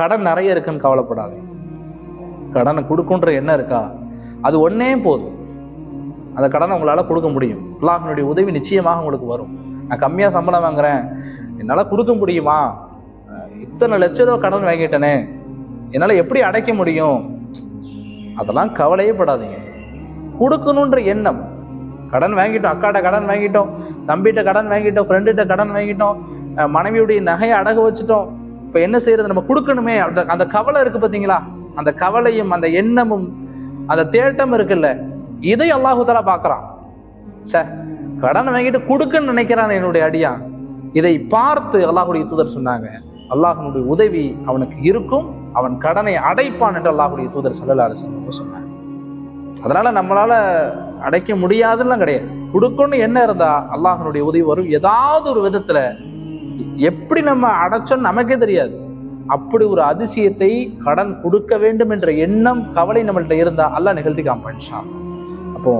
கடன் நிறைய இருக்குன்னு கவலைப்படாது. கடனை கொடுக்குன்ற எண்ணம் இருக்கா? அது ஒன்னே போதும். அந்த கடனை உங்களால் கொடுக்க முடியும். அல்லாஹினுடைய உதவி நிச்சயமாக உங்களுக்கு வரும். நான் கம்மியாக சம்பளம் வாங்குறேன். என்னால் கொடுக்க முடியுமா? இத்தனை லட்ச ரூபா கடன் வாங்கிட்டேனே. என்னால் எப்படி அடைக்க முடியும்? அதெல்லாம் கவலையே படாதீங்க. கொடுக்கணுன்ற எண்ணம். கடன் வாங்கிட்டோம் அக்காட்ட கடன் வாங்கிட்டோம் தம்பிகிட்ட கடன் வாங்கிட்டோம் ஃப்ரெண்டுகிட்ட கடன் வாங்கிட்டோம் மனைவியுடைய நகையை அடகு வச்சுட்டோம். இப்போ என்ன செய்யறது? நம்ம கொடுக்கணுமே. அந்த அந்த கவலை இருக்கு பார்த்தீங்களா அந்த கவலையும் அந்த எண்ணமும் அந்த தேட்டம் இருக்குல்ல. இதை அல்லாஹு பார்க்குறான் பார்க்கறான் சே கடன் வாங்கிட்டு கொடுக்கன்னு நினைக்கிறான் என்னுடைய அடியான். இதை பார்த்து அல்லாஹுடைய தூதர் சொன்னாங்க. அல்லாஹனுடைய உதவி அவனுக்கு இருக்கும். அவன் கடனை அடைப்பான் என்று அல்லாஹுடைய தூதர் சல்லல்லா சொன்னாங்க. அதனால நம்மளால அடைக்க முடியாதுலாம் கிடையாது. கொடுக்கணும்னு என்ன இருந்தா அல்லாஹனுடைய உதவி வரும். ஏதாவது ஒரு விதத்துல எப்படி நம்ம அடைச்சோம் நமக்கே தெரியாது. அப்படி ஒரு அதிசயத்தை கடன் கொடுக்க வேண்டும் என்ற எண்ணம் கவலை நம்மள்கிட்ட இருந்தா அல்லாஹ் நிகழ்த்தி காமிச்சான் அப்போ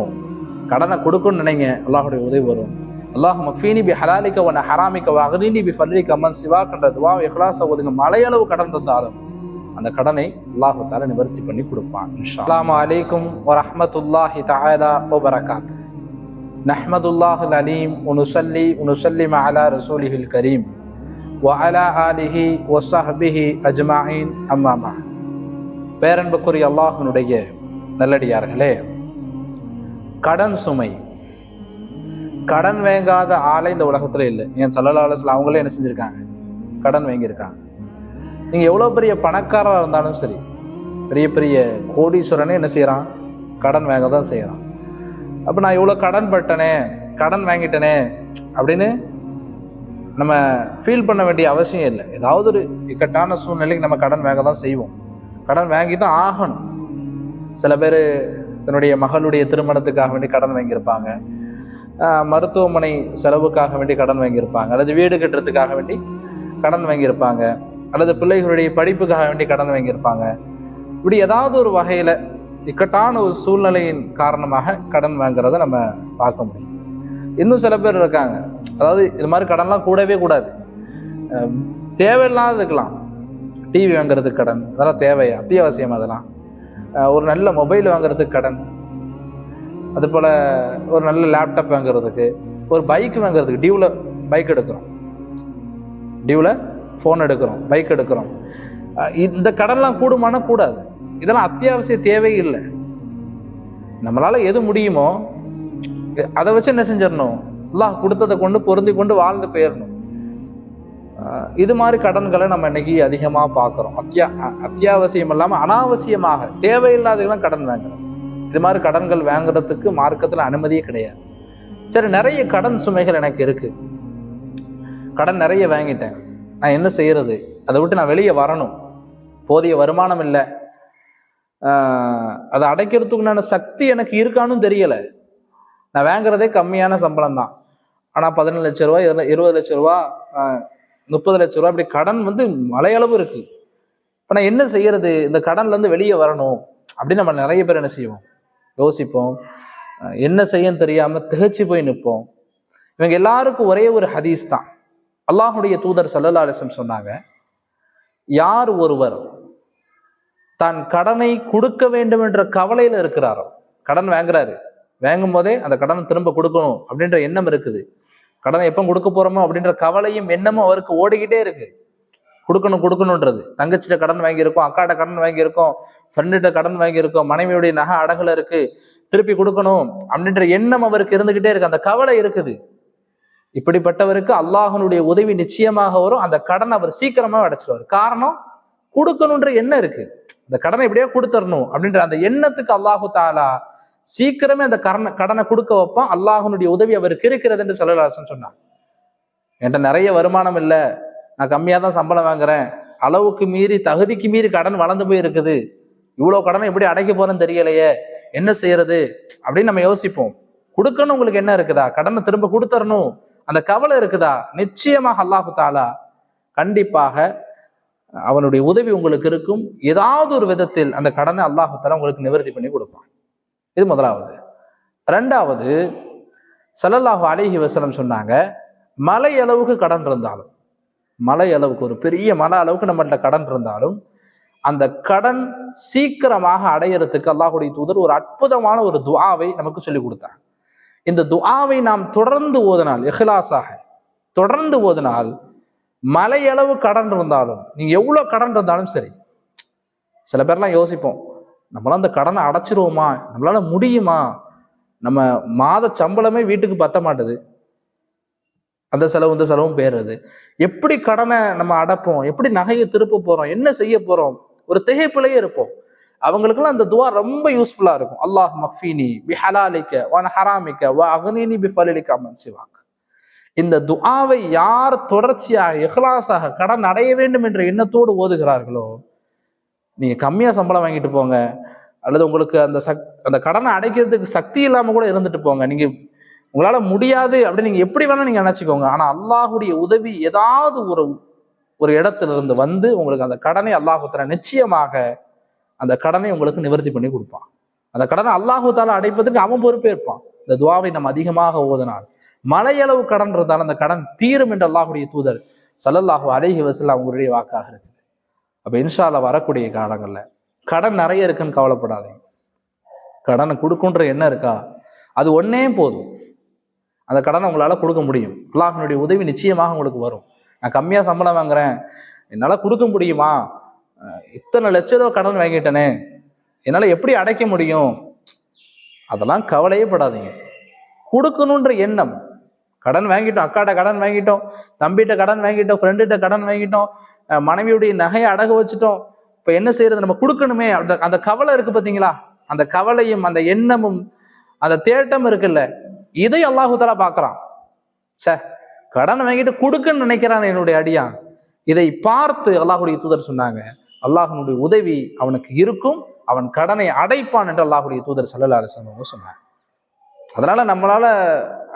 கடனை கொடுக்கணும்னு நினைங்க அல்லாஹுடைய உதவி வரும். அல்லாஹ் மக்ஃபீனி பி ஹலாலிக்க ஒன்ன ஹராமிக்க வகரீனி பி ஃபல்லி கம்மன் சிவா கன்ற துவா இஹ்லாஸ ஒதுங்க மலையளவு கடன் தந்தாலும் அந்த கடனை அல்லாஹு தால நிவர்த்தி பண்ணி கொடுப்பான் இன்ஷா அல்லாமு அலைக்கும் வரஹ்மத்துல்லாஹி தஆலா வபரகாத்து நஹ்மதுல்லாஹுல் அலீம் உனுசல்லி உனுசல்லிம் அலா ரசூலிஹில் கரீம் வ அலா ஆலிஹி ஒசஹபிஹி அஜ்மாயின் அம்மாமா பேரன்புக்குரிய அல்லாஹனுடைய நல்லடியார்களே கடன் சுமை கடன் வாங்காத ஆளே இந்த உலகத்தில் இல்லை. என் சல்லா அவங்களே என்ன செஞ்சுருக்காங்க? கடன் வாங்கியிருக்காங்க. நீங்கள் எவ்வளோ பெரிய பணக்காரராக இருந்தாலும் சரி பெரிய பெரிய கோடீஸ்வரனே என்ன செய்கிறான் கடன் வாங்க தான் செய்கிறான் அப்ப நான் இவ்வளவு கடன் பட்டனே கடன் வாங்கிட்டனே அப்படின்னு நம்ம ஃபீல் பண்ண வேண்டிய அவசியம் இல்லை. ஏதாவது ஒரு இக்கட்டான சூழ்நிலைக்கு நம்ம கடன் வாங்க தான் செய்வோம். கடன் வாங்கி தான் ஆகணும். சில பேர் தன்னுடைய மகளுடைய திருமணத்துக்காக வேண்டி கடன் வாங்கியிருப்பாங்க. மருத்துவமனை செலவுக்காக வேண்டி கடன் வாங்கியிருப்பாங்க. அல்லது வீடு கட்டுறதுக்காக வேண்டி கடன் வாங்கியிருப்பாங்க. அல்லது பிள்ளைகளுடைய படிப்புக்காக வேண்டி கடன் வாங்கியிருப்பாங்க. இப்படி ஏதாவது ஒரு வகையில் இக்கட்டான ஒரு சூழ்நிலையின் காரணமாக கடன் வாங்குறத நம்ம பார்க்க முடியும். இன்னும் சில பேர் இருக்காங்க. அதாவது இது மாதிரி கடன்லாம் கூடவே கூடாது. அஹ் தேவையில்லாத இருக்கலாம். டிவி வாங்குறதுக்கு கடன் அதெல்லாம் தேவையா? அத்தியாவசியம் அதெல்லாம். ஒரு நல்ல மொபைல் வாங்குறதுக்கு கடன். அது போல் ஒரு நல்ல லேப்டாப் வாங்குறதுக்கு ஒரு பைக் வாங்குறதுக்கு டியூவில் பைக் எடுக்கிறோம். டியூவில் ஃபோன் எடுக்கிறோம் பைக் எடுக்கிறோம். இந்த கடன்லாம் கூடுமானா கூடாது. இதெல்லாம் அத்தியாவசிய தேவை இல்லை. நம்மளால் எது முடியுமோ அதை வச்சு என்ன செஞ்சிடணும்? அல்லாஹ் கொடுத்ததை கொண்டு பொருந்தி கொண்டு வாழ்ந்து போயிடணும். இது மாதிரி கடன்களை நம்ம இன்னைக்கு அதிகமாக பார்க்குறோம் அத்தியா அத்தியாவசியம் இல்லாமல் அனாவசியமாக தேவையில்லாததெல்லாம் கடன் வாங்குறோம் இது மாதிரி கடன்கள் வாங்குறதுக்கு மார்க்கத்தில் அனுமதியே கிடையாது. சரி நிறைய கடன் சுமைகள் எனக்கு இருக்குது கடன் நிறைய வாங்கிட்டேன். நான் என்ன செய்கிறது அதை விட்டு நான் வெளியே வரணும். போதிய வருமானம் இல்லை. அதை அடைக்கிறதுக்குண்டான சக்தி எனக்கு இருக்கான்னு தெரியலை. நான் வாங்குறதே கம்மியான சம்பளம் தான் ஆனால் பதினேழு லட்ச ரூபா இருபது இருபது லட்ச ரூபா முப்பது லட்ச ரூபா இப்படி கடன் வந்து மலையளவு இருக்கு. இப்போ நான் என்ன செய்யறது? இந்த கடன்லேருந்து வெளியே வரணும். அப்படின்னு நம்ம நிறைய பேர் என்ன செய்வோம்? யோசிப்போம். என்ன செய்யன்னு தெரியாம திகச்சு போய் நிற்போம். இவங்க எல்லாருக்கும் ஒரே ஒரு ஹதீஸ் தான். அல்லாஹுடைய தூதர் சல்லல்லா அலிஸ்லம் சொன்னாங்க யார் ஒருவர் தான் கடனை கொடுக்க வேண்டும் என்ற கவலையில இருக்கிறாரோ? கடன் வாங்குறாரு. வாங்கும் போதே அந்த கடனை திரும்ப கொடுக்கணும் அப்படின்ற எண்ணம் இருக்குது. கடனை எப்போ கொடுக்க போறோமோ அப்படின்ற கவலையும் எண்ணமும் அவருக்கு ஓடிக்கிட்டே இருக்கு. கொடுக்கணும் கொடுக்கணுன்றது. தங்கச்சிட்ட கடன் வாங்கியிருக்கோம் அக்காட்ட கடன் வாங்கியிருக்கோம் ஃப்ரெண்டுகிட்ட கடன் வாங்கியிருக்கோம் மனைவியுடைய நகை அடகுல இருக்கு திருப்பி கொடுக்கணும் அப்படின்ற எண்ணம் அவருக்கு இருந்துகிட்டே இருக்கு. அந்த கவலை இருக்குது. இப்படிப்பட்டவருக்கு அல்லாஹனுடைய உதவி நிச்சயமாக வரும். அந்த கடன் அவர் சீக்கிரமா அடைச்சிருவார். காரணம் கொடுக்கணுன்ற எண்ணம் இருக்கு. அந்த கடனை எப்படியோ கொடுத்துடணும் அப்படின்ற அந்த எண்ணத்துக்கு அல்லாஹு தாலா சீக்கிரமே அந்த கடனை கடனை கொடுக்க வைப்பான். அல்லாஹனுடைய உதவி அவருக்கு இருக்கிறது என்று சொல்லலாசன் சொன்னான். என்கிட்ட நிறைய வருமானம் இல்லை. நான் கம்மியாக தான் சம்பளம் வாங்குறேன். அளவுக்கு மீறி தகுதிக்கு மீறி கடன் வளர்ந்து போய் இருக்குது இவ்வளோ கடனை எப்படி அடைக்க போறேன்னு தெரியலையே. என்ன செய்யறது? அப்படின்னு நம்ம யோசிப்போம். கொடுக்கணும் உங்களுக்கு என்ன இருக்குதா? கடனை திரும்ப கொடுத்துடணும் அந்த கவலை இருக்குதா? நிச்சயமாக அல்லாஹு தாலா கண்டிப்பாக அவனுடைய உதவி உங்களுக்கு இருக்கும். ஏதாவது ஒரு விதத்தில் அந்த கடனை அல்லாஹு உங்களுக்கு நிவர்த்தி பண்ணி கொடுப்பான். இது முதலாவது. ரெண்டாவது சல்லல்லாஹு அலிஹி வஸல்லம் சொன்னாங்க மலை அளவுக்கு கடன் இருந்தாலும் மலை அளவுக்கு ஒரு பெரிய மலை அளவுக்கு நம்மகிட்ட கடன் இருந்தாலும் அந்த கடன் சீக்கிரமாக அடையிறதுக்கு அல்லாஹுடைய தூதர் ஒரு அற்புதமான ஒரு துவாவை நமக்கு சொல்லி கொடுத்தாங்க இந்த துவாவை நாம் தொடர்ந்து ஓதினால் எஹ்லாஸாக தொடர்ந்து ஓதினால் மலையளவு கடன் இருந்தாலும் நீங்கள் எவ்வளோ கடன் இருந்தாலும் சரி சில பேர்லாம் யோசிப்போம் நம்மளாம் அந்த கடனை அடைச்சிருவோமா? நம்மளால முடியுமா? நம்ம மாத சம்பளமே வீட்டுக்கு பத்த மாட்டுது. அந்த செலவு இந்த செலவும் பேருது எப்படி கடனை நம்ம அடைப்போம்? எப்படி நகையை திருப்ப போறோம்? என்ன செய்ய போறோம்? ஒரு திகைப்பிலேயே இருப்போம். அவங்களுக்குலாம் அந்த துவா ரொம்ப யூஸ்ஃபுல்லா இருக்கும். அல்லாஹ் மஃபீனி பி ஹலாலிக்க வான் ஹராமிக்க வ அகனீனி பி ஃபலிலிக்க அமன் சிவாக். இந்த துஆவை யார் தொடர்ச்சியாக இஹ்லாஸாக கடன் அடைய வேண்டும் என்ற எண்ணத்தோடு ஓதுகிறார்களோ நீங்கள் கம்மியாக சம்பளம் வாங்கிட்டு போங்க. அல்லது உங்களுக்கு அந்த சக் அந்த கடனை அடைக்கிறதுக்கு சக்தி இல்லாமல் கூட இருந்துட்டு போங்க. நீங்கள் உங்களால் முடியாது அப்படின்னு நீங்கள் எப்படி வேணால் நீங்கள் நினச்சிக்கோங்க. ஆனால் அல்லாஹுடைய உதவி ஏதாவது ஒரு ஒரு இடத்துல இருந்து வந்து உங்களுக்கு அந்த கடனை அல்லாஹுத்தர நிச்சயமாக அந்த கடனை உங்களுக்கு நிவர்த்தி பண்ணி கொடுப்பான். அந்த கடனை அல்லாஹுத்தால அடைப்பதற்கு அவன் பொறுப்பேற்பான். இந்த துவாவை நம்ம அதிகமாக ஓதினால். மலையளவு கடன் இருந்தாலும் அந்த கடன் தீரும் என்று அல்லாஹுடைய தூதர் சல்லல்லாஹு அழகி வசல் அவங்களுடைய வாக்காக இருக்குது. அப்போ இன்ஷால வரக்கூடிய காலங்களில் கடன் நிறைய இருக்குன்னு கவலைப்படாதீங்க. கடனை கொடுக்குன்ற எண்ணம் இருக்கா? அது ஒன்னே போதும். அந்த கடனை உங்களால் கொடுக்க முடியும். அல்லாஹினுடைய உதவி நிச்சயமாக உங்களுக்கு வரும். நான் கம்மியாக சம்பளம் வாங்குறேன். என்னால் கொடுக்க முடியுமா? இத்தனை லட்ச ரூபா கடன் வாங்கிட்டேனே. என்னால் எப்படி அடைக்க முடியும்? அதெல்லாம் கவலையே படாதீங்க. கொடுக்கணுன்ற எண்ணம் கடன் வாங்கிட்டோம் அக்காட்ட கடன் வாங்கிட்டோம் தம்பிகிட்ட கடன் வாங்கிட்டோம் ஃப்ரெண்டுகிட்ட கடன் வாங்கிட்டோம் மனைவியுடைய நகையை அடகு வச்சுட்டோம். இப்போ என்ன செய்யறது? நம்ம கொடுக்கணுமே. அந்த அந்த கவலை இருக்கு பார்த்தீங்களா அந்த கவலையும் அந்த எண்ணமும் அந்த தேட்டம் இருக்குல்ல? இதை அல்லாஹு பார்க்குறான் சே கடன் வாங்கிட்டு கொடுக்குன்னு நினைக்கிறான் என்னுடைய அடியான். இதை பார்த்து அல்லாஹுடைய தூதர் சொன்னாங்க. அல்லாஹனுடைய உதவி அவனுக்கு இருக்கும். அவன் கடனை அடைப்பான் என்று அல்லாஹுடைய தூதர் சல்லல்லா அலிஸ்லாம் சொன்னாங்க அதனால நம்மளால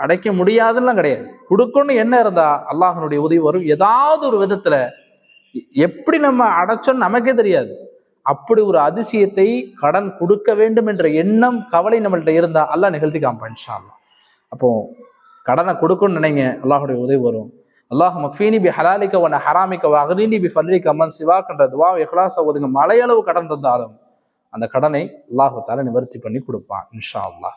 அடைக்க முடியாதுலாம் கிடையாது. கொடுக்கணும்னு என்ன இருந்தா அல்லாஹனுடைய உதவி வரும். ஏதாவது ஒரு விதத்துல எப்படி நம்ம அடைச்சோன்னு நமக்கே தெரியாது. அப்படி ஒரு அதிசயத்தை கடன் கொடுக்க வேண்டும் என்ற எண்ணம் கவலை நம்மள்கிட்ட இருந்தா அல்லாஹ் நிகழ்த்தி காம்பான் இன்ஷா அப்போ கடனை கொடுக்கணும்னு நினைங்க அல்லாஹுடைய உதவி வரும். அல்லாஹ் மக்ஃபீனி பி ஹலாலிக்க வன ஹராமிக்க வகதீனி பி ஃபல்லி அம்மன் சிவாக்குன்ற துவா எஹ்லாச ஒதுங்க மலையளவு கடன் இருந்தாலும் அந்த கடனை அல்லாஹு தால நிவர்த்தி பண்ணி கொடுப்பான் இன்ஷா அல்லாஹ்